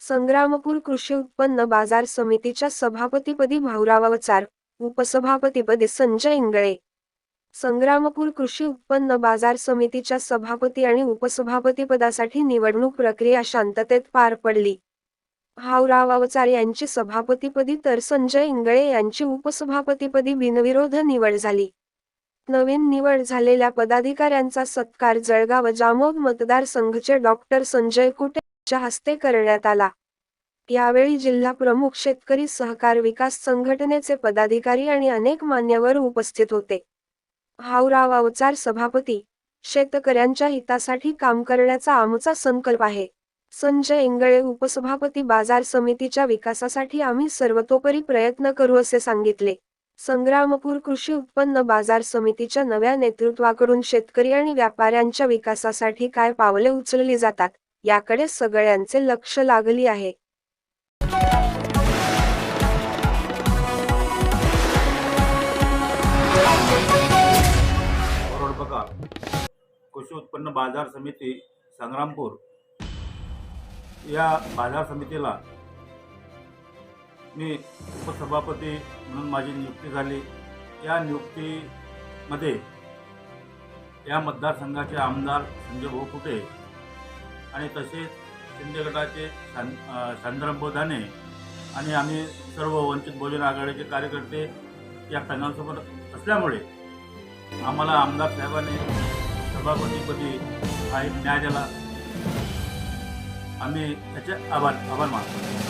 संग्रामपूर कृषी उत्पन्न बाजार समितीच्या सभापतीपदी भाऊराव अवचार उपसभापतीपदी संजय इंगळे. संग्रामपूर कृषी उत्पन्न बाजार समितीच्या सभापती आणि उपसभापतीपदासाठी निवडणूक प्रक्रिया शांततेत पार पडली. भाऊराव अवचार यांची सभापतीपदी तर संजय इंगळे यांची उपसभापतीपदी बिनविरोध निवड झाली. नवीन निवड झालेल्या पदाधिकाऱ्यांचा सत्कार जळगाव जामोद मतदारसंघचे डॉक्टर संजय कुटे यांच्या हस्ते करण्यात आला. यावेळी जिल्हा प्रमुख शेतकरी सहकार विकास संघटनेचे पदाधिकारी आणि अनेक मान्यवर उपस्थित होते. हावराव अवचार सभापती शेतकऱ्यांच्या हितासाठी काम करण्याचा आमचा संकल्प आहे. संजय इंगळे उपसभापती बाजार समितीच्या विकासासाठी आम्ही सर्वतोपरी प्रयत्न करू असे सांगितले. संग्रामपूर कृषी उत्पन्न बाजार समितीच्या नव्या नेतृत्वाकडून शेतकरी आणि व्यापाऱ्यांच्या विकासासाठी काय पावले उचलली जातात याकडे सगळ्यांचे लक्ष लागली आहे. कृषी उत्पन्न बाजार समिती संग्रामपूर. या बाजार समितीला मी उपसभापती म्हणून माझी नियुक्ती झाली. या नियुक्तीमध्ये या मतदारसंघाचे आमदार संजय भाऊ कुटे आणि तसेच शिंदे गटाचे शां अ, बोधाने आणि आम्ही सर्व वंचित बहुजन आघाडीचे कार्यकर्ते या पॅनलसोबत असल्यामुळे आम्हाला आमदार साहेबांनी सभापतीपदी हा एक न्याय दिला. आम्ही त्याचे आभार आभार मानतो.